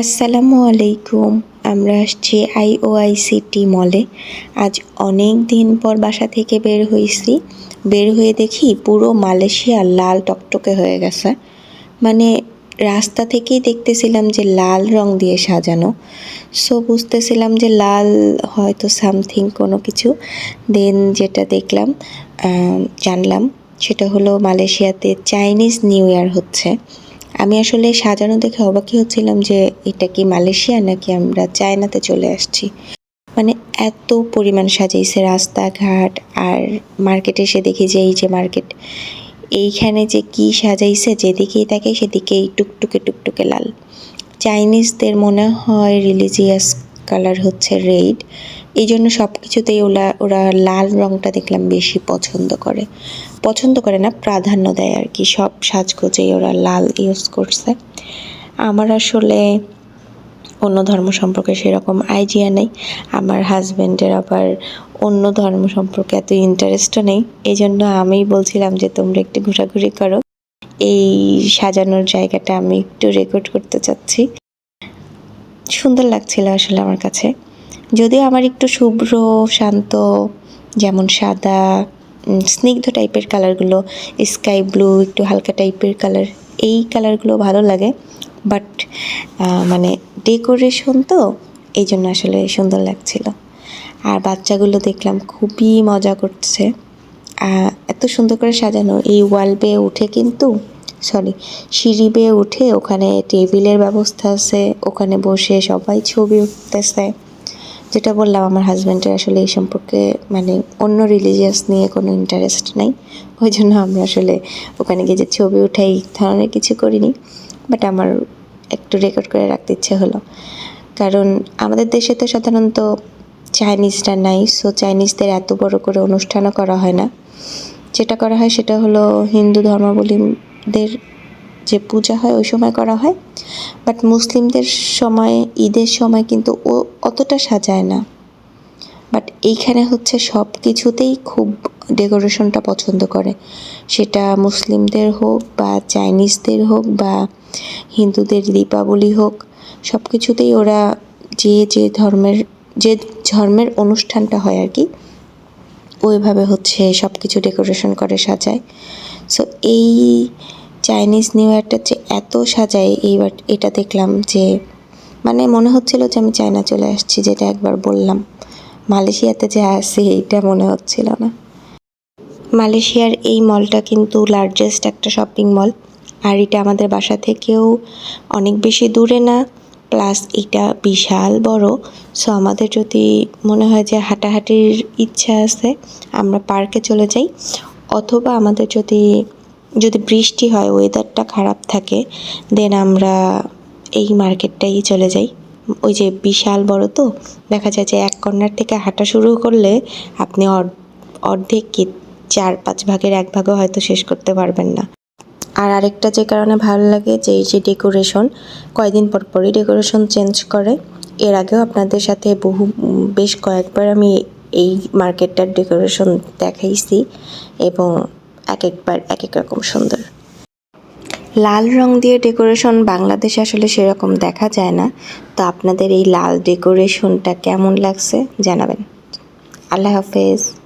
আসসালামু আলাইকুম, আমরা আসছি আইওআইসিটি মলে। আজ অনেক দিন পর বাসা থেকে বের হয়েছি বের হয়ে দেখি পুরো মালয়েশিয়া লাল টকটকে হয়ে গেছে। মানে রাস্তা থেকেই দেখতেছিলাম যে লাল রং দিয়ে সাজানো। সো বুঝতেছিলাম যে লাল হয়তো সামথিং কোনো কিছু। দেন যেটা দেখলাম জানলাম, সেটা হলো মালয়েশিয়াতে চাইনিজ নিউ ইয়ার হচ্ছে। আমি আসলে সাজানো দেখে অবাকই হচ্ছিলাম যে এটা কি মালয়েশিয়া নাকি আমরা চায়নাতে চলে আসছি। মানে এত পরিমাণ সাজিয়েছে রাস্তাঘাট আর মার্কেটে এসে দেখি যে এই যে মার্কেট, এইখানে যে কি সাজাইছে, যেদিকেই থাকে সেদিকেই টুকটুকে টুকটুকে লাল। চাইনিজদের মনে হয় রিলিজিয়াস কালার হচ্ছে রেড এই জন্য সব কিছুতেই ওরা ওরা লাল রংটা দেখলাম বেশি পছন্দ করে। পছন্দ করে না, প্রাধান্য দেয় আর কি। সব সাজগোজেই ওরা লাল ইউজ করছে। আমার আসলে অন্য ধর্ম সম্পর্কে সেরকম আইডিয়া নেই। আমার হাজব্যান্ডের আবার অন্য ধর্ম সম্পর্কে এত ইন্টারেস্টও নেই। এই জন্য আমি বলছিলাম যে, তোমরা একটু ঘোরাঘুরি করো। এই সাজানোর জায়গাটা আমি একটু রেকর্ড করতে চাচ্ছি। সুন্দর লাগছিল আসলে আমার কাছে। যদিও আমার একটু শুভ্র, শান্ত, যেমন সাদা স্নিগ্ধ টাইপের কালারগুলো স্কাই ব্লু একটু হালকা টাইপের কালার এই কালারগুলো ভালো লাগে। বাট মানে ডেকোরেশন তো এই জন্য আসলে সুন্দর লাগছিল। আর বাচ্চাগুলো দেখলাম খুবই মজা করছে। এত সুন্দর করে সাজানো। এই ওয়াল বেয়ে উঠে কিন্তু সরি সিঁড়ি বেয়ে উঠে ওখানে টেবিলের ব্যবস্থা আছে। ওখানে বসে সবাই ছবি উঠতেছে। যেটা বললাম, আমার হাজব্যান্ডের আসলে এই সম্পর্কে মানে অন্য রিলিজিয়াস নিয়ে কোনো ইন্টারেস্ট নাই। ওই জন্য আমরা আসলে ওখানে গিয়ে যে ছবি উঠাই ধরনের কিছু করিনি। বাট আমার একটু রেকর্ড করে রাখতে ইচ্ছে হলো। কারণ আমাদের দেশে তো সাধারণত চাইনিজরা নাই সো চাইনিজদের এত বড় করে অনুষ্ঠানও করা হয় না। যেটা করা হয় সেটা হলো হিন্দু ধর্মাবলীদের যে পূজা হয়, ওই সময় করা হয়। বাট মুসলিমদের সময়, ঈদের সময় কিন্তু ও অতটা সাজায় না। বাট এইখানে হচ্ছে সব কিছুতেই খুব ডেকোরেশনটা পছন্দ করে। সেটা মুসলিমদের হোক বা চাইনিজদের হোক বা হিন্দুদের দীপাবলি হোক, সব কিছুতেই ওরা যে যে ধর্মের যে ধর্মের অনুষ্ঠানটা হয় আর কি, ওইভাবে হচ্ছে সব কিছু ডেকোরেশন করে, সাজায়। সো এই চাইনিজ নিউ ইয়ারটা যে এত সাজায়, এইবার এটা দেখলাম যে মানে মনে হচ্ছিল যে আমি চায়না চলে আসছি, যেটা একবার বললাম। মালয়েশিয়াতে যে আসি এইটা মনে হচ্ছিল না। মালয়েশিয়ার এই মলটা কিন্তু লার্জেস্ট একটা শপিং মল আর এটা আমাদের বাসা থেকেও অনেক বেশি দূরে না প্লাস এটা বিশাল বড়। সো আমাদের যদি মনে হয় যে হাঁটাহাঁটির ইচ্ছা আছে, আমরা পার্কে চলে যাই। অথবা আমাদের যদি যদি বৃষ্টি হয় ওয়েদারটা খারাপ থাকে দেন আমরা এই মার্কেটটাই চলে যাই। ওই যে বিশাল বড় তো, দেখা যায় যে এক কর্নার থেকে হাঁটা শুরু করলে আপনি অর- অর্ধেক কি চার, পাঁচ ভাগের এক ভাগও হয়তো শেষ করতে পারবেন না। আর আরেকটা যে কারণে ভালো লাগে যে এই যে ডেকোরেশন কয়দিন পর পরই ডেকোরেশন চেঞ্জ করে। এর আগেও আপনাদের সাথে বহু, বেশ কয়েকবার আমি এই মার্কেটটার ডেকোরেশন দেখাইছি। এবং এক একবার, এক এক রকম সুন্দর। লাল রং দিয়ে ডেকোরেশন বাংলাদেশে আসলে সেরকম দেখা যায় না। তো আপনাদের এই লাল ডেকোরেশনটা কেমন লাগছে জানাবেন। আল্লাহ হাফেজ।